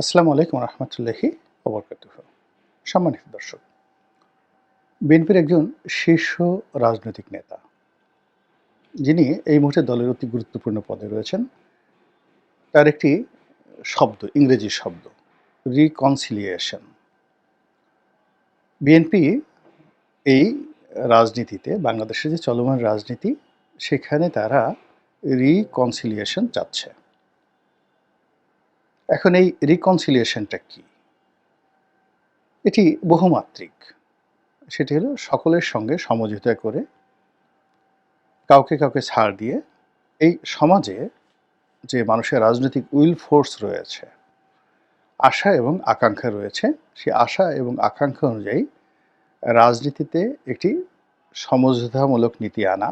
আসসালামু আলাইকুম রহমতুল্লাহি ওবরকাতুহ। সম্মানিত দর্শক, বিএনপির একজন শীর্ষ রাজনৈতিক নেতা, যিনি এই মুহূর্তে দলের অতি গুরুত্বপূর্ণ পদে রয়েছেন, তার একটি শব্দ, ইংরেজি শব্দ রিকনসিলিয়েশন বিএনপি এই রাজনীতিতে, বাংলাদেশের যে চলমান রাজনীতি, সেখানে তারা রিকনসিলিয়েশন চাচ্ছে। এখন এই রিকনসিলিয়েশনটা কি? এটি বহুমাত্রিক। সেটি হলো সকলের সঙ্গে সমঝোতা করে কাউকে কাউকে ছাড় দিয়ে এই সমাজে যে মানুষের রাজনৈতিক উইল ফোর্স রয়েছে, আশা এবং আকাঙ্ক্ষা রয়েছে, সেই আশা এবং আকাঙ্ক্ষা অনুযায়ী রাজনীতিতে একটি সমঝোতামূলক নীতি আনা,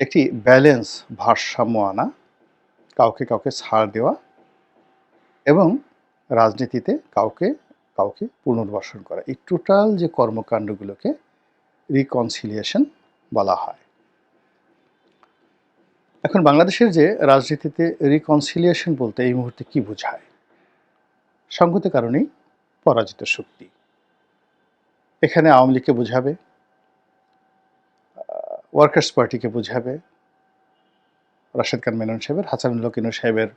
একটি ব্যালেন্স ভারসাম্য আনা, কাউকে কাউকে ছাড় দেওয়া এবং রাজনীতিতে কাউকে কাউকে পুনর্বাসন করা। এই টোটাল যে কর্মকাণ্ডগুলোকে রিকনসিলিয়েশন বলা হয়। এখন বাংলাদেশের যে রাজনীতিতে রিকনসিলিয়েশন বলতে এই মুহূর্তে কি বোঝায়? সঙ্গত কারণেই পরাজিত শক্তি। এখানে আওয়ামী লীগকে বোঝাবে ওয়ার্কার্স পার্টিকে বোঝাবে, রাশেদ খান মেনন সাহেবের হাসানুল্লাহ কিনু সাহেবের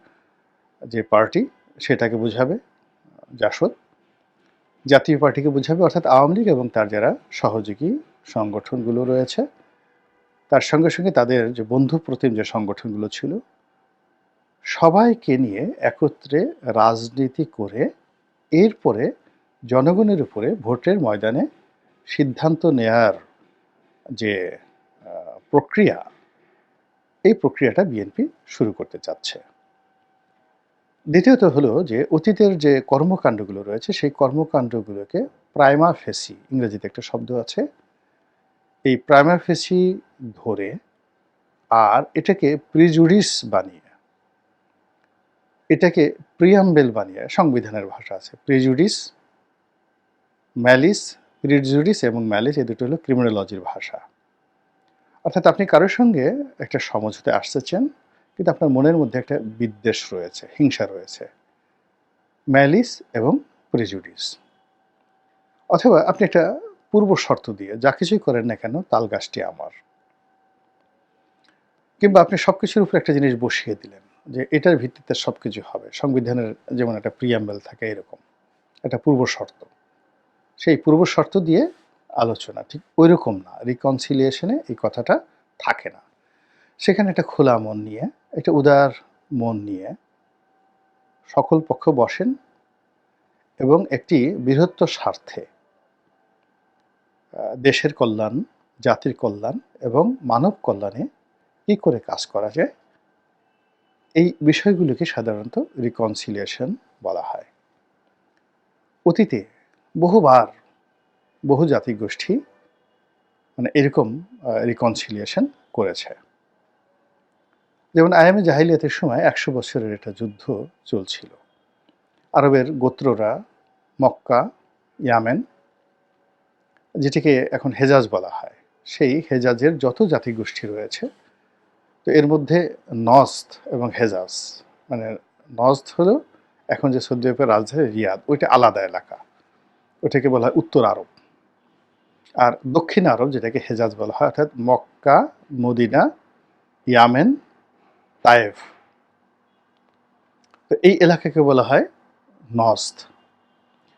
যে পার্টি সেটাকে বোঝাবে, জাসদ। জাতীয় পার্টিকে বোঝাবে, অর্থাৎ আওয়ামী লীগ এবং তার যারা সহযোগী সংগঠনগুলো রয়েছে, তার সঙ্গে সঙ্গে তাদের যে বন্ধু প্রতিম যে সংগঠনগুলো ছিল, সবাইকে নিয়ে একত্রে রাজনীতি করে এরপরে জনগণের উপরে ভোটের ময়দানে সিদ্ধান্ত নেয়ার যে প্রক্রিয়া, এই প্রক্রিয়াটা বিএনপি শুরু করতে চাচ্ছে। দ্বিতীয়ত হলো যে অতীতের যে কর্মকাণ্ডগুলো রয়েছে, সেই কর্মকাণ্ডগুলোকে প্রাইমা ফেসি ইংরেজিতে একটা শব্দ আছে। এই প্রাইমা ফেসি ধরে আর এটাকে প্রিজুডিস বানিয়ে, এটাকে প্রিয়াম্বেল বানিয়ে, সংবিধানের ভাষা আছে, প্রিজুডিস, ম্যালিস, প্রিজুডিস এবং ম্যালিস এই দুটো হলো ক্রিমিনোলজির ভাষা। অর্থাৎ আপনি কারোর সঙ্গে একটা সমঝোতে আসতেছেন কিন্তু আপনার মনের মধ্যে একটা বিদ্বেষ রয়েছে, হিংসা রয়েছে। ম্যালিস এবং প্রেজুডিস অথবা আপনি একটা পূর্ব শর্ত দিয়ে, যা কিছুই করেন না কেন, তাল গাছটি আমার। কিংবা আপনি সব কিছুর উপর একটা জিনিস বসিয়ে দিলেন, যে এটার ভিত্তিতে সব কিছু হবে। সংবিধানের যেমন একটা প্রিয়াম্বেল থাকে, এরকম। একটা পূর্ব শর্ত। সেই পূর্ব শর্ত দিয়ে আলোচনা, ঠিক ওই রকম না। রিকনসিলিয়েশনে এই কথাটা থাকে না। সেখানে একটা খোলা মন নিয়ে একটা উদার মন নিয়ে সকল পক্ষ বসেন এবং একটি বৃহত্তর স্বার্থে দেশের কল্যাণ, জাতির কল্যাণ এবং মানব কল্যাণে কী করে কাজ করা যায়? এই বিষয়গুলোকে সাধারণত রিকনসিলিয়েশন বলা হয়। অতীতে বহুবার বহু জাতি গোষ্ঠী মানে এরকম রিকনসিলিয়েশন করেছে। যেমন আয়ামে জাহিলিয়াতের সময় একশো বছরের একটা যুদ্ধ চলছিল। আরবের গোত্ররা মক্কা, ইয়ামেন, যেটিকে এখন হেজাজ বলা হয়, সেই হেজাজের যত জাতিগোষ্ঠী রয়েছে, তো এর মধ্যে নস্ত এবং হেজাজ মানে নস্ত হলো এখন যে সৌদি আরবের রাজধানী রিয়াদ, ওইটা আলাদা এলাকা। ওইটাকে বলা হয় উত্তর আরব। আর দক্ষিণ আরব, যেটাকে হেজাজ বলা হয়, অর্থাৎ মক্কা, মদিনা, ইয়ামেন তায়েফ। তো এই এলাকাকে বলা হয় নজদ।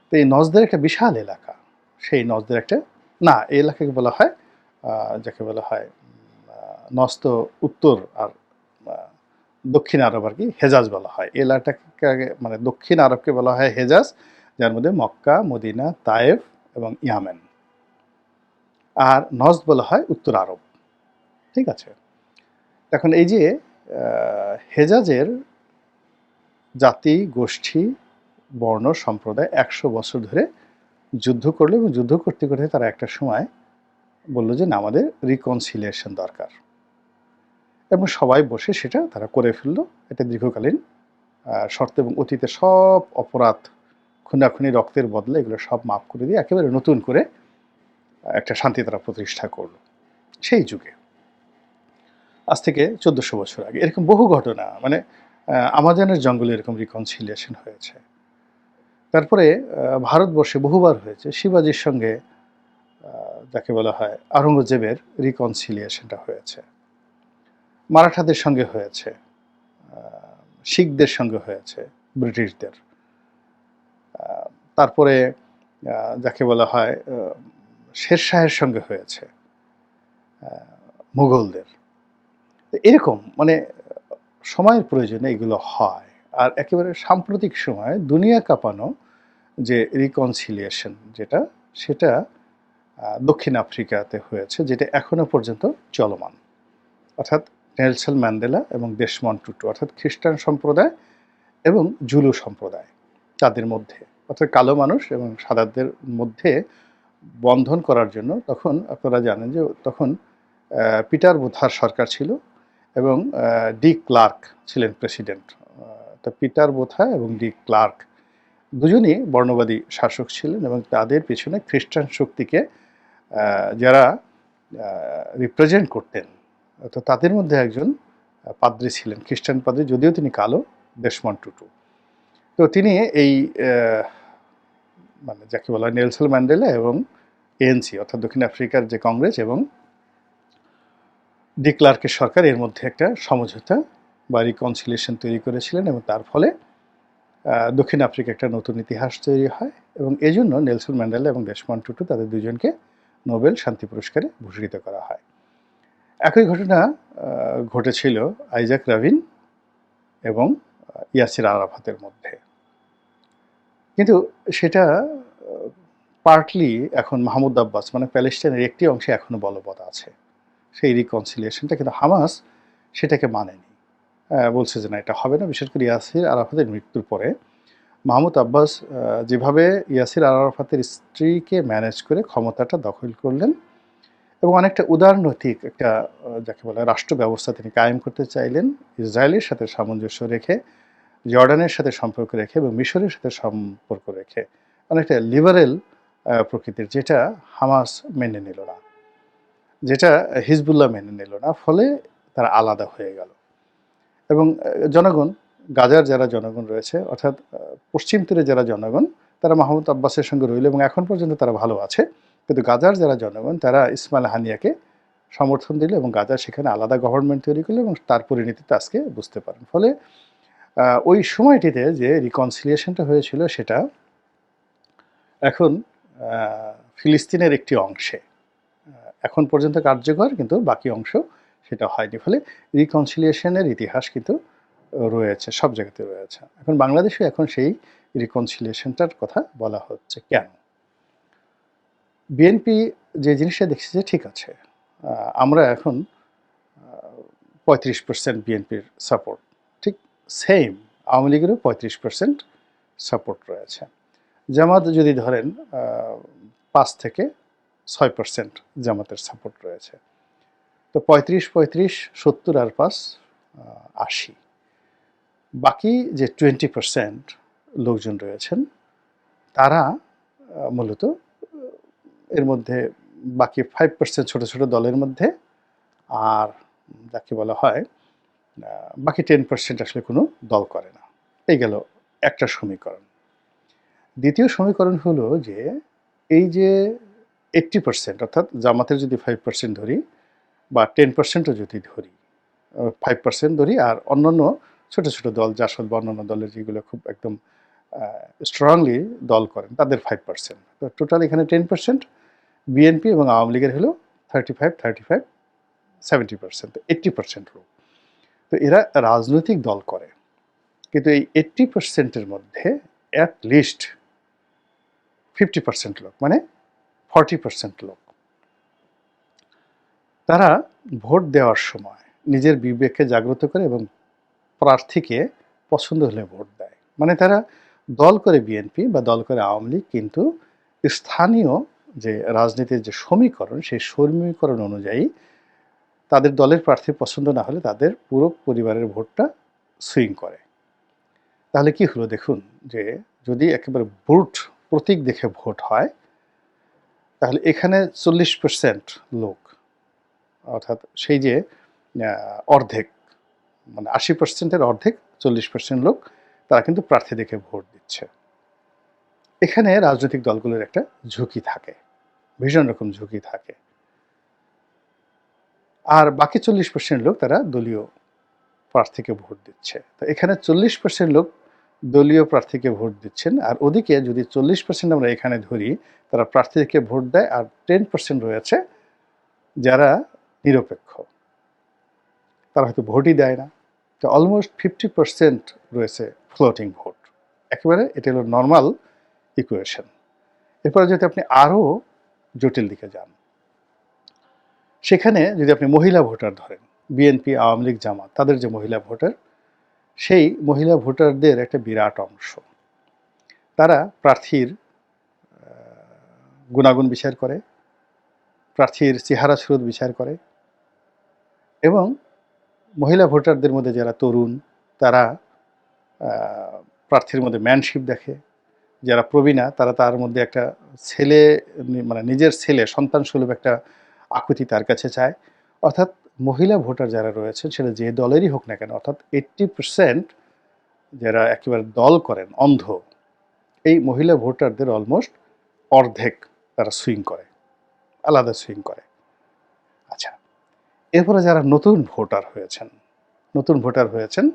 তো এই নজদের একটা বিশাল এলাকা। সেই নজদের একটা না, এই এলাকাকে বলা হয় যাকে বলা হয় নস্ত উত্তর আর দক্ষিণ আরব আর কি, হেজাজ বলা হয়। এলাকাটাকে মানে দক্ষিণ আরবকে বলা হয় হেজাজ, যার মধ্যে মক্কা, মদিনা, তায়েফ এবং ইয়ামেন। আর নজদ বলা হয় উত্তর আরব। ঠিক আছে? এখন এই যে হেজাজের জাতি, গোষ্ঠী, বর্ণ, সম্প্রদায় একশো বছর ধরে যুদ্ধ করল এবং যুদ্ধ করতে করতে তারা একটা সময় বলল যে, না, আমাদের রিকনসিলিয়েশন দরকার। এবং সবাই বসে সেটা তারা করে ফেলল। এটা দীর্ঘকালীন শর্ত এবং অতীতে সব অপরাধ, খুনাখুনি, রক্তের বদলে এগুলো সব মাফ করে দিয়ে একেবারে নতুন করে একটা শান্তি তারা প্রতিষ্ঠা করল। সেই যুগে। আজ থেকে চোদ্দোশো বছর আগে। এরকম বহু ঘটনা মানে আমাজনের জঙ্গলে এরকম রিকনসিলিয়েশন হয়েছে। তারপরে ভারতবর্ষে বহুবার হয়েছে শিবাজির সঙ্গে যাকে বলা হয় আওরঙ্গজেবের রিকনসিলিয়েশনটা হয়েছে। মারাঠাদের সঙ্গে হয়েছে শিখদের সঙ্গে হয়েছে, ব্রিটিশদের। তারপরে যাকে বলা হয় শেরশাহের সঙ্গে হয়েছে মুঘলদের। এরকম মানে সময়ের প্রয়োজনে এগুলো হয়। আর একেবারে সাম্প্রতিক সময়ে দুনিয়া কাঁপানো যে রিকনসিলিয়েশন যেটা, সেটা দক্ষিণ আফ্রিকাতে হয়েছে, যেটা এখনও পর্যন্ত চলমান। অর্থাৎ নেলসন ম্যান্ডেলা এবং দেশমন টুটু অর্থাৎ খ্রিস্টান সম্প্রদায় এবং জুলু সম্প্রদায়, তাদের মধ্যে। অর্থাৎ কালো মানুষ এবং সাদাদের মধ্যে বন্ধন করার জন্য তখন আপনারা জানেন যে তখন পিটার বুথার সরকার ছিল এবং ডি ক্লার্ক ছিলেন প্রেসিডেন্ট। তা পিটার বোথা এবং ডি ক্লার্ক দুজনই বর্ণবাদী শাসক ছিলেন এবং তাদের পিছনে খ্রিস্টান শক্তিকে যারা রিপ্রেজেন্ট করতেন। তো তাদের মধ্যে একজন পাদ্রী ছিলেন, খ্রিস্টান পাদ্রী, যদিও তিনি কালো, দেশমন টুটু। তো তিনি এই মানে যাকে বলা হয় নেলসন ম্যান্ডেলা এবং এএনসি, অর্থাৎ দক্ষিণ আফ্রিকার যে কংগ্রেস এবং ডি ক্লার্কের সরকার এর মধ্যে একটা সমঝোতা বা রিকনসিলিয়েশন তৈরি করেছিলেন এবং তার ফলে দক্ষিণ আফ্রিকা একটা নতুন ইতিহাস তৈরি হয় এবং এজন্য নেলসন ম্যান্ডেলা এবং দেশমন টুটু তাদের দুজনকে নোবেল শান্তি পুরস্কারে ভূষিত করা হয়। একই ঘটনা ঘটেছিল আইজাক রাভিন এবং ইয়াসির আরাফাতের মধ্যে। কিন্তু সেটা পার্টলি এখন মাহমুদ আব্বাস মানে প্যালেস্টাইনের একটি অংশে এখনও বলবৎ আছে। সেই রিকনসিলিয়েশনটা কিন্তু হামাস সেটাকে মানেনি। বলছে যে না, এটা হবে না। বিশেষ করে ইয়াসির আরাফাতের মৃত্যুর পরে মাহমুদ আব্বাস যেভাবে ইয়াসির আরাফাতের স্ত্রীকে ম্যানেজ করে ক্ষমতাটা দখল করলেন এবং অনেকটা উদারনৈতিক একটা যাকে বলে রাষ্ট্র ব্যবস্থা তিনি কায়েম করতে চাইলেন, ইসরায়েলের সাথে সামঞ্জস্য রেখে, জর্ডানের সাথে সম্পর্ক রেখে এবং মিশরের সাথে সম্পর্ক রেখে অনেকটা লিবারেল প্রকৃতির, যেটা হামাস মেনে নিল না। যেটা হিজবুল্লাহ মেনে নিল না, ফলে তারা আলাদা হয়ে গেল। এবং জনগণ, গাজার যারা জনগণ রয়েছে, অর্থাৎ পশ্চিম তীরে যারা জনগণ, তারা মাহমুদ আব্বাসের সঙ্গে রইল এবং এখন পর্যন্ত তারা ভালো আছে। কিন্তু গাজার যারা জনগণ, তারা ইসমাইল হানিয়াকে সমর্থন দিল এবং গাজার সেখানে আলাদা গভর্নমেন্ট তৈরি করল এবং তার পরিণতিতে আজকে বুঝতে পারেন। ফলে ওই সময়টিতে যে রিকনসিলিয়েশনটা হয়েছিল সেটা এখন ফিলিস্তিনের একটি অংশে। এখন পর্যন্ত কার্যকর, কিন্তু বাকি অংশ সেটা হয়নি। ফলে রিকনসিলিয়েশনের ইতিহাস কিন্তু রয়েছে, সব জায়গাতে রয়েছে। এখন বাংলাদেশে এখন সেই রিকনসিলিয়েশনটার কথা বলা হচ্ছে। কেন? বিএনপি যে জিনিসটা দেখছে যে ঠিক আছে। আমরা এখন পঁয়ত্রিশ পার্সেন্ট বিএনপির সাপোর্ট ঠিক সেম আওয়ামী লীগেরও পঁয়ত্রিশ পার্সেন্ট সাপোর্ট রয়েছে। জামাত যদি ধরেন পাঁচ থেকে ছয় পার্সেন্ট জামাতের সাপোর্ট রয়েছে। তো পঁয়ত্রিশ পঁয়ত্রিশ, সত্তর আর পাঁচ আশি। বাকি যে টোয়েন্টি পার্সেন্ট লোকজন রয়েছেন, তারা মূলত এর মধ্যে বাকি ফাইভ পার্সেন্ট ছোটো ছোটো দলের মধ্যে আর যাকে বলা হয় বাকি টেন পার্সেন্ট আসলে কোনো দল করে না। এই গেল একটা সমীকরণ। দ্বিতীয় সমীকরণ হলো যে, এই যে এইট্টি পার্সেন্ট অর্থাৎ জামাতের যদি ফাইভ পার্সেন্ট ধরি বা টেন পার্সেন্টও যদি ধরি ফাইভ পার্সেন্ট ধরি আর অন্যান্য ছোট ছোট দল, জাসদ বা অন্যান্য দলের যেগুলো খুব একদম স্ট্রংলি দল করেন, তাদের ফাইভ পার্সেন্ট তো টোটাল এখানে টেন পার্সেন্ট বিএনপি এবং আওয়ামী লীগের হলো thirty five thirty five seventy percent eighty percent লোক তো এরা রাজনৈতিক দল করে, কিন্তু এই এইট্টি পার্সেন্টের মধ্যে অ্যাট লিস্ট ফিফটি পার্সেন্ট লোক মানে ফর্টি পার্সেন্ট লোক। তারা ভোট দেওয়ার সময় নিজের বিবেককে জাগ্রত করে এবং প্রার্থীকে পছন্দ হলে ভোট দেয়। মানে তারা দল করে বিএনপি বা দল করে আওয়ামী লীগ, কিন্তু স্থানীয় যে রাজনীতির যে সমীকরণ, সেই সমীকরণ অনুযায়ী তাদের দলের প্রার্থী পছন্দ না হলে তাদের পুরো পরিবারের ভোটটা সুইং করে। তাহলে কি হলো? দেখুন, যে যদি একেবারে ভোট প্রতীক দেখে ভোট হয় তাহলে এখানে চল্লিশ পার্সেন্ট লোক, অর্থাৎ সেই যে অর্ধেক মানে আশি পার্সেন্টের অর্ধেক চল্লিশ পার্সেন্ট লোক, তারা কিন্তু প্রার্থী দেখে ভোট দিচ্ছে। এখানে রাজনৈতিক দলগুলোর একটা ঝুঁকি থাকে, ভীষণ রকম ঝুঁকি থাকে। আর বাকি চল্লিশ পার্সেন্ট লোক তারা দলীয় প্রার্থীকে ভোট দিচ্ছে। তো এখানে চল্লিশ পার্সেন্ট লোক দলীয় প্রার্থীকে ভোট দিচ্ছেন। আর ওদিকে যদি চল্লিশ পার্সেন্ট আমরা এখানে ধরি, তারা প্রার্থীকে ভোট দেয় আর টেন পার্সেন্ট রয়েছে যারা নিরপেক্ষ। তারা হয়তো ভোটই দেয় না। তো অলমোস্ট ফিফটি পার্সেন্ট রয়েছে ফ্লোটিং ভোট একেবারে এটা হলো নর্মাল ইকুয়েশন এরপরে যদি আপনি আরও জটিল দিকে যান, সেখানে যদি আপনি মহিলা ভোটার ধরেন বিএনপি আওয়ামী লীগ, জামাত, তাদের যে মহিলা ভোটার সেই মহিলা ভোটারদের একটা বিরাট অংশ। তারা প্রার্থীর গুণাগুণ বিচার করে, প্রার্থীর চেহারা স্রোত বিচার করে এবং মহিলা ভোটারদের মধ্যে যারা তরুণ, তারা প্রার্থীর মধ্যে ম্যানশিপ দেখে, যারা প্রবীণা, তারা তার মধ্যে একটা ছেলে মানে নিজের ছেলে সন্তান সুলভ একটা আকুতি তার কাছে চায়। অর্থাৎ মহিলা ভোটার যারা রয়েছে সেটা যে দলেরই হোক না কেন, অর্থাৎ এইট্টি পার্সেন্ট যারা একেবারে দল করেন, অন্ধ, এই মহিলা ভোটারদের অলমোস্ট অর্ধেক তারা সুইং করে, আলাদা সুইং করে। আচ্ছা এরপরে যারা নতুন ভোটার হয়েছেন, নতুন ভোটার হয়েছেন,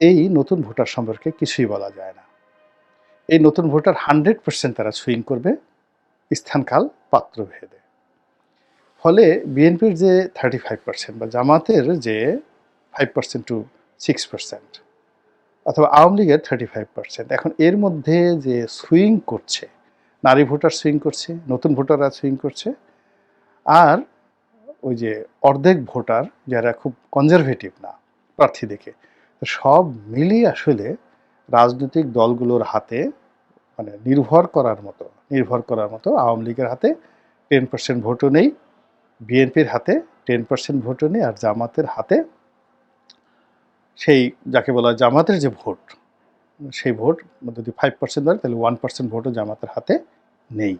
এই নতুন ভোটার সম্পর্কে কিছুই বলা যায় না। এই নতুন ভোটার হান্ড্রেড পার্সেন্ট তারা সুইং করবে, স্থানকাল পাত্র ভেদে ফলে বিএনপির যে থার্টি ফাইভ পার্সেন্ট বা জামাতের যে five percent to six percent অথবা আওয়ামী লীগের থার্টি ফাইভ পার্সেন্ট এখন এর মধ্যে যে সুইং করছে, নারী ভোটার সুইং করছে, নতুন ভোটাররা সুইং করছে, আর ওই যে অর্ধেক ভোটার যারা খুব কনজারভেটিভ না, প্রার্থী দেখে সব মিলিয়ে আসলে রাজনৈতিক দলগুলোর হাতে মানে নির্ভর করার মতো, নির্ভর করার মতো আওয়ামী লীগের হাতে টেন পার্সেন্ট ভোটও নেই বিএনপির হাতে টেন পার্সেন্ট ভোটও নেই আর জামাতের হাতে সেই, যাকে বলা জামাতের যে ভোট, সেই ভোট যদি ফাইভ পার্সেন্ট ধরে তাহলে ওয়ান পার্সেন্ট ভোটও জামাতের হাতে নেই।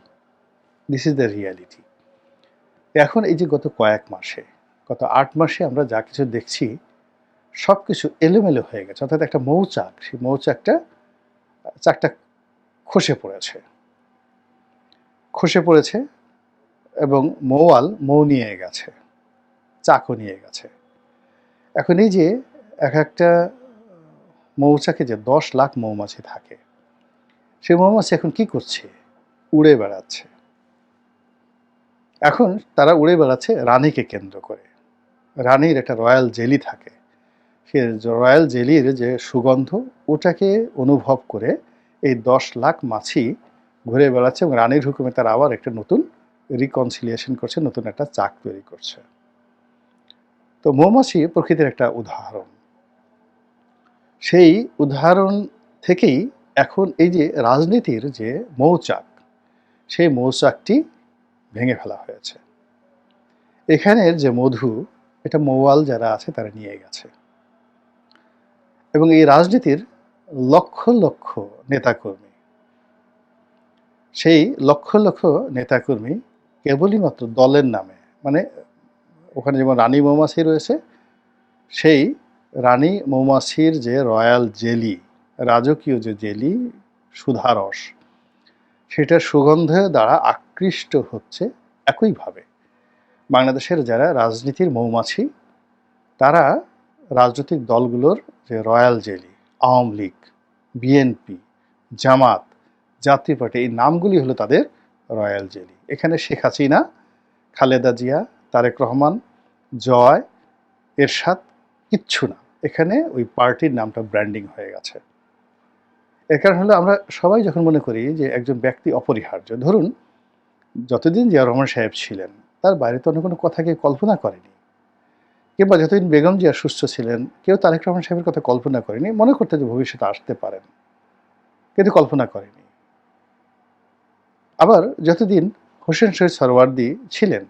দিস ইজ দ্য রিয়ালিটি এখন এই যে গত কয়েক মাসে, গত আট মাসে আমরা যা কিছু দেখছি সব কিছু এলোমেলো হয়ে গেছে। অর্থাৎ একটা মৌচাক, সেই মৌচাকটা চাকটা খসে পড়েছে। খসে পড়েছে এবং মৌয়াল মৌ নিয়ে গেছে চাকও নিয়ে গেছে। এখন এই যে এক একটা মৌচাকে যে দশ লাখ মৌমাছি থাকে, সেই মৌমাছি এখন কি করছে? উড়ে বেড়াচ্ছে। এখন তারা উড়ে বেড়াচ্ছে রানীকে কেন্দ্র করে। রানীর একটা রয়্যাল জেলি থাকে। সে রয়্যাল জেলির যে সুগন্ধ, ওটাকে অনুভব করে এই দশ লাখ মাছি ঘুরে বেড়াচ্ছে এবং রানীর হুকুমে তারা আবার একটা নতুন রিকনসিলিয়েশন করছে, নতুন একটা চাক তৈরি করছে। তো মৌমাছি প্রকৃতির একটা উদাহরণ। সেই উদাহরণ থেকেই এখন এই যে রাজনীতির যে মৌচাক, সেই মৌচাকটি ভেঙে ফেলা হয়েছে। এখানের যে মধু, এটা মৌয়াল যারা আছে তারা নিয়ে গেছে। এবং এই রাজনীতির লক্ষ লক্ষ নেতাকর্মী, সেই লক্ষ লক্ষ নেতাকর্মী কেবলই মাত্র দলের নামে। মানে ওখানে যেমন রানী মৌমাছি রয়েছে, সেই রানী মৌমাছির যে রয়্যাল জেলি, রাজকীয় যে জেলি সুধারস, সেটার সুগন্ধে দ্বারা আকৃষ্ট হচ্ছে একইভাবে। বাংলাদেশের যারা রাজনীতির মৌমাছি, তারা রাজনৈতিক দলগুলোর যে royal jelly, Awami League, BNP, Jamaat, Jatiya Party, এই নামগুলি হলো তাদের রয়্যাল জেলি। এখানে শেখ হাসিনা, খালেদা জিয়া, তারেক রহমান, জয়, এরশাদ, কিচ্ছু না। এখানে ওই পার্টির নামটা ব্র্যান্ডিং হয়ে গেছে। এর কারণ হলো আমরা সবাই যখন মনে করি যে একজন ব্যক্তি অপরিহার্য, ধরুন যতদিন জিয়া রহমান সাহেব ছিলেন, তার বাইরে তো অন্য কোনো কথা কেউ কল্পনা করেনি। কিংবা যতদিন বেগম জিয়া সুস্থ ছিলেন, কেউ তারেক রহমান সাহেবের কথা কল্পনা করেনি, মনে করতে যে ভবিষ্যতে আসতে পারেন। কিন্তু কল্পনা করেনি। আবার যতদিন হোসেন শহীদ সরওয়ার্দি ছিলেন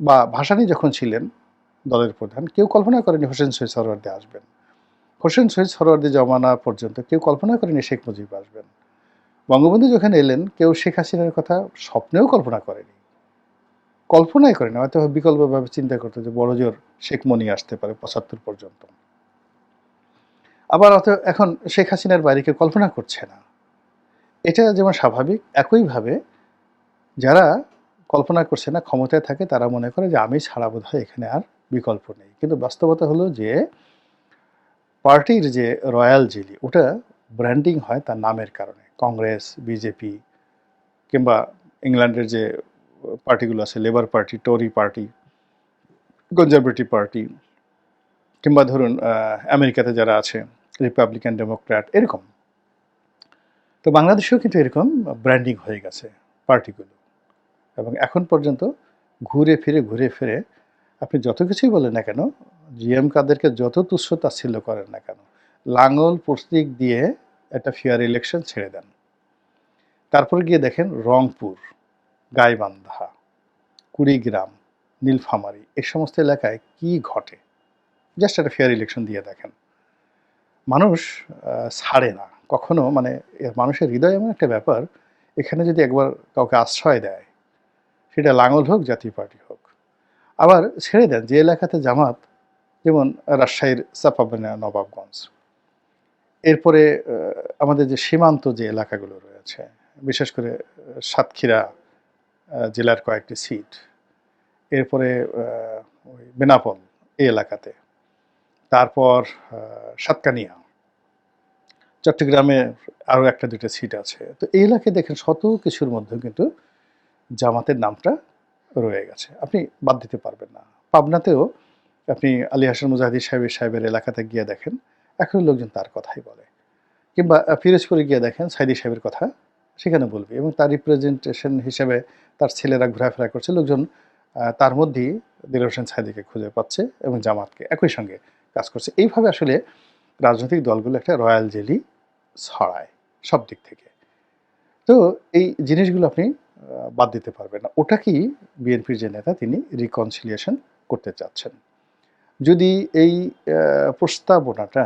বা ভাসানি যখন ছিলেন দলের প্রধান, কেউ কল্পনা করেনি হোসেন শহীদ সরওয়ার্দি আসবেন। হোসেন শহীদ সরওয়ার্দি জমানা পর্যন্ত কেউ কল্পনা করেনি শেখ মুজিব আসবেন। বঙ্গবন্ধু যখন এলেন, কেউ শেখ হাসিনার কথা স্বপ্নেও কল্পনা করেনি। কল্পনাই করেনি, হয়তো বিকল্পভাবে চিন্তা করতে যে বড় জোর শেখ মনি আসতে পারে পঁচাত্তর পর্যন্ত। আবার অত এখন শেখ হাসিনার বাইরে কেউ কল্পনা করছে না। এটা যেমন স্বাভাবিক একইভাবে যারা কল্পনা করছে না, ক্ষমতায় থাকে, তারা মনে করে যে আমি ছাড়া বোধ এখানে আর বিকল্প নেই। কিন্তু বাস্তবতা হলো যে পার্টির যে রয়্যাল জেলি, ওটা ব্র্যান্ডিং হয় তার নামের কারণে। কংগ্রেস, বিজেপি কিংবা ইংল্যান্ডের যে পার্টিগুলো আছে, Labour Party Tory Party Conservative Party কিংবা ধরুন আমেরিকাতে যারা আছে রিপাবলিকান ডেমোক্র্যাট এরকম। তো বাংলাদেশেও কিন্তু এরকম ব্র্যান্ডিং হয়ে গেছে পার্টিগুলো এবং এখন পর্যন্ত ঘুরে ফিরে ঘুরে ফিরে আপনি যত কিছুই বলেন না কেন জিএম কাদেরকে যত তুচ্ছ তাচ্ছিল্য করেন না কেন লাঙ্গল প্রতীক দিয়ে একটা ফেয়ার ইলেকশন ছেড়ে দেন। তারপর গিয়ে দেখেন রংপুর গাইবান্ধা কুড়িগ্রাম, নীলফামারী এই সমস্ত এলাকায় কি ঘটে? জাস্ট একটা ফেয়ার ইলেকশন দিয়ে দেখেন। মানুষ ছাড়ে না। কখনো মানে মানুষের হৃদয় এমন একটা ব্যাপার, এখানে যদি একবার কাউকে আশ্রয় দেয়, সেটা লাঙল হোক, জাতীয় পার্টি হোক। আবার ছেড়ে দেন যে এলাকাতে জামাত, যেমন রাজশাহীর চাপাবানা নবাবগঞ্জ। এরপরে আমাদের যে সীমান্ত যে এলাকাগুলো রয়েছে, বিশেষ করে সাতক্ষীরা জেলার কয়েকটি সিট। এরপরে ওই বেনাপোল এই এলাকাতে। তারপর সাতকানিয়া। চট্টগ্রামে আরও একটা দুটো সিট আছে। তো এই এলাকায় দেখেন শত কিছুর মধ্যেও কিন্তু জামাতের নামটা রয়ে গেছে। আপনি বাদ দিতে পারবেন না। পাবনাতেও আপনি আলী হাসান মুজাহিদি সাহেবের সাহেবের এলাকাতে গিয়ে দেখেন এখন লোকজন তার কথাই বলে। কিংবা আহ, পিরোজপুরে গিয়ে দেখেন সাইদি সাহেবের কথা সেখানে বলবে এবং তার রিপ্রেজেন্টেশন হিসেবে তার ছেলেরা ঘোরাফেরা করছে। লোকজন তার মধ্যেই দিল হোসেন সাইদিকে খুঁজে পাচ্ছে এবং জামাতকে একই সঙ্গে কাজ করছে। এইভাবে আসলে রাজনৈতিক দলগুলো একটা রয়্যাল জেলি ছড়ায় সব দিক থেকে। তো এই জিনিসগুলো আপনি বাদ দিতে পারবেন না। ওটা কি বিএনপির যে নেতা, তিনি রিকনসিলিয়েশন করতে চাচ্ছেন। যদি এই প্রস্তাবনাটা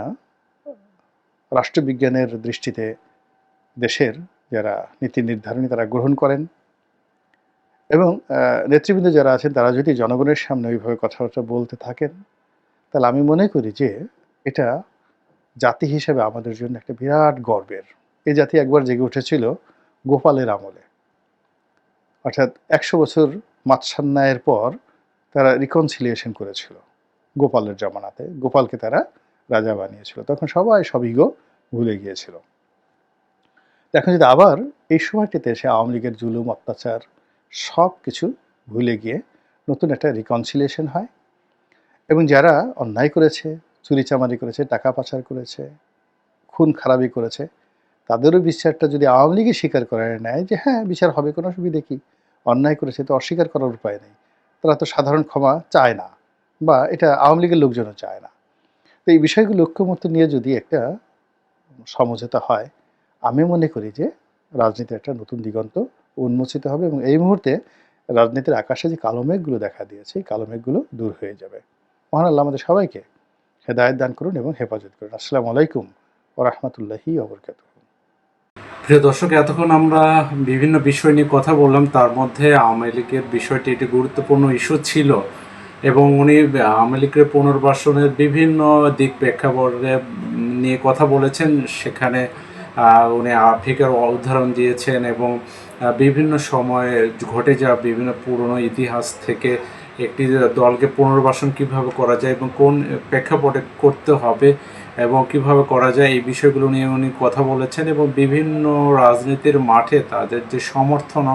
রাষ্ট্রবিজ্ঞানের দৃষ্টিতে দেশের যারা নীতি নির্ধারণী, তারা গ্রহণ করেন এবং নেতৃবৃন্দ যারা আছেন, তারা যদি জনগণের সামনে ওইভাবে কথাবার্তা বলতে থাকেন, তাহলে আমি মনে করি যে এটা জাতি হিসেবে আমাদের জন্য একটা বিরাট গর্বের। এই জাতি একবার জেগে উঠেছিল গোপালের আমলে। অর্থাৎ একশো বছর মাৎসান্যায়ের পর তারা রিকনসিলিয়েশন করেছিল গোপালের জমানাতে। গোপালকে তারা রাজা বানিয়েছিল। তখন সবাই সবিগো ভুলে গিয়েছিল। এখন যদি আবার এই সময়টিতে এসে আওয়ামী লীগের জুলুম, অত্যাচার সব কিছু ভুলে গিয়ে নতুন একটা রিকনসিলিয়েশন হয় এবং যারা অন্যায় করেছে চুরিচামারি করেছে, টাকা পাচার করেছে, খুন খারাপি করেছে, তাদেরও বিচারটা যদি আওয়ামী লীগই স্বীকার করে নেয় যে হ্যাঁ বিচার হবে, কোনো অসুবিধে কি? অন্যায় করেছে তো অস্বীকার করার উপায় নেই। তারা তো সাধারণ ক্ষমা চায় না বা এটা আওয়ামী লীগের লোকজনও চায় না। তো এই বিষয়গুলো লক্ষ্যমত নিয়ে যদি একটা সমঝোতা হয়, আমি মনে করি যে রাজনীতির একটা নতুন দিগন্ত উন্মোচিত হবে এবং এই মুহূর্তে রাজনীতির আকাশে যে কালো মেঘগুলো দেখা দিয়েছে, এই কালো মেঘগুলো দূর হয়ে যাবে। মহান আল্লাহ আমাদের সবাইকে হেদায়ত দান করুন এবং হেফাজত করুন। আসসালামু আলাইকুম ও রহমতুল্লাহি অবরকাত প্রিয় দর্শক, এতক্ষণ আমরা বিভিন্ন বিষয় নিয়ে কথা বললাম। তার মধ্যে আওয়ামী লীগের বিষয়টি একটি গুরুত্বপূর্ণ ইস্যু ছিল এবং উনি আওয়ামী লীগের পুনর্বাসনের বিভিন্ন দিক প্রেক্ষাপটে নিয়ে কথা বলেছেন। সেখানে উনি আফ্রিকার উদাহরণ দিয়েছেন এবং বিভিন্ন সময়ে ঘটে যাওয়া বিভিন্ন পুরনো ইতিহাস থেকে একটি দলকে পুনর্বাসন কীভাবে করা যায় এবং কোন প্রেক্ষাপটে করতে হবে এবং কীভাবে করা যায়, এই বিষয়গুলো নিয়ে উনি কথা বলেছেন এবং বিভিন্ন রাজনীতির মাঠে তাদের যে সমর্থন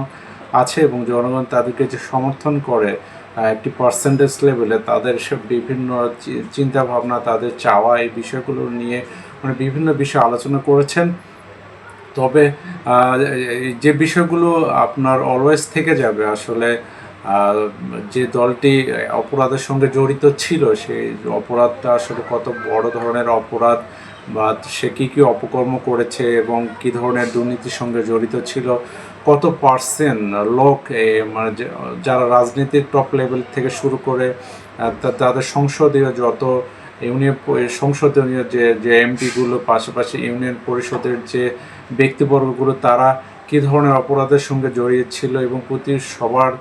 আছে এবং জনগণ তাদেরকে যে সমর্থন করে একটি পার্সেন্টেজ লেভেলে তাদের সব বিভিন্ন চিন্তা ভাবনা তাদের চাওয়া, এই বিষয়গুলো নিয়ে উনি বিভিন্ন বিষয়ে আলোচনা করেছেন। তবে যে বিষয়গুলো আপনার অলওয়েজ থেকে যাবে আসলে যে দলটি অপরাধের সঙ্গে জড়িত ছিল, সেই অপরাধটা আসলে কত বড় ধরনের অপরাধ বা সে কী কী অপকর্ম করেছে এবং কী ধরনের দুর্নীতির সঙ্গে জড়িত ছিল, কত পার্সেন্ট লোক মানে যারা রাজনীতির টপ লেভেল থেকে শুরু করে তাদের সংসদীয় যত ইউনিয়ন সংসদীয় যে যে এমপিগুলো, পাশাপাশি ইউনিয়ন পরিষদের যে ব্যক্তিবর্গগুলো, তারা কী ধরনের অপরাধের সঙ্গে জড়িয়ে ছিল এবং প্রতি সবার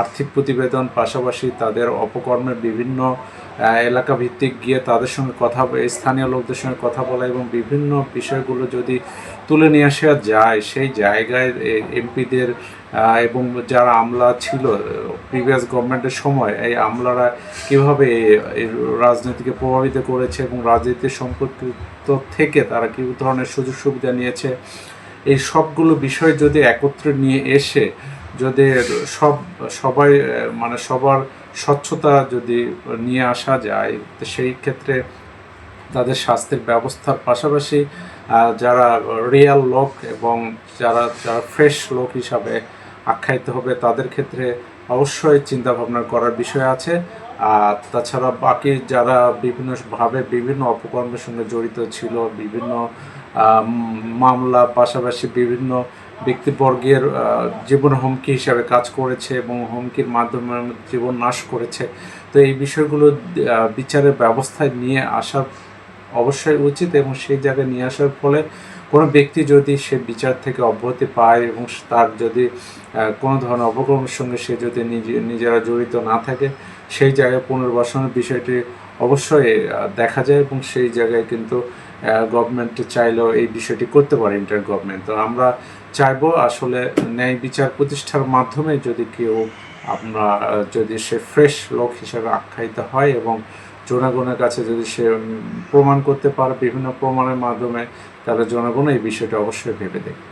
আর্থিক প্রতিবেদন, পাশাপাশি তাদের অপকর্মের বিভিন্ন এলাকা ভিত্তিক গিয়ে তাদের সঙ্গে কথা স্থানীয় লোকদের সঙ্গে কথা বলা এবং বিভিন্ন বিষয়গুলো যদি তুলে নিয়ে আসা যায়, সেই জায়গায় এমপিদের এবং যারা আমলা ছিল, প্রিভিয়াস গভর্নমেন্টের সময়, এই আমলারা কীভাবে রাজনীতিকে প্রভাবিত করেছে এবং রাজনীতি সম্পর্কিত থেকে তারা কী ধরনের সুযোগ সুবিধা নিয়েছে, এই সবগুলো বিষয় যদি একত্রে নিয়ে এসে যদি সব, সবাই মানে সবার স্বচ্ছতা যদি নিয়ে আসা যায়, তো সেই ক্ষেত্রে তাদের স্বাস্থ্যের ব্যবস্থার পাশাপাশি যারা রিয়াল লোক এবং যারা যারা ফ্রেশ লোক হিসাবে আখ্যায়িত হবে, তাদের ক্ষেত্রে অবশ্যই চিন্তা ভাবনা করার বিষয় আছে। আর তাছাড়া বাকি যারা বিভিন্নভাবে বিভিন্ন অপকর্মের সঙ্গে জড়িত ছিল, বিভিন্ন মামলা পাশাপাশি বিভিন্ন ব্যক্তিবর্গের জীবন হুমকি হিসাবে কাজ করেছে এবং হুমকির মাধ্যমে জীবন নাশ করেছে। তো এই বিষয়গুলো বিচারের ব্যবস্থায় নিয়ে আসার অবশ্যই উচিত এবং সেই জায়গায় নিয়ে আসার ফলে কোনো ব্যক্তি যদি সে বিচার থেকে অব্যাহতি পায় এবং তার যদি কোনো ধরনের অপকর্মের সঙ্গে সে যদি নিজে, নিজেরা জড়িত না থাকে, সেই জায়গায় পুনর্বাসনের বিষয়টি অবশ্যই দেখা যায় এবং সেই জায়গায় কিন্তু গভর্নমেন্ট চাইলেও এই বিষয়টি করতে পারে ইন্টার গভর্নমেন্ট তো আমরা চাইব আসলে ন্যায় বিচার প্রতিষ্ঠার মাধ্যমে যদি কেউ আমরা যদি সে ফ্রেশ লোক হিসেবে আখ্যায়িত হয় এবং জনগণের কাছে যদি সে প্রমাণ করতে পারে বিভিন্ন প্রমাণের মাধ্যমে, তাহলে জনগণ এই বিষয়টা অবশ্যই ভেবে দেখবে।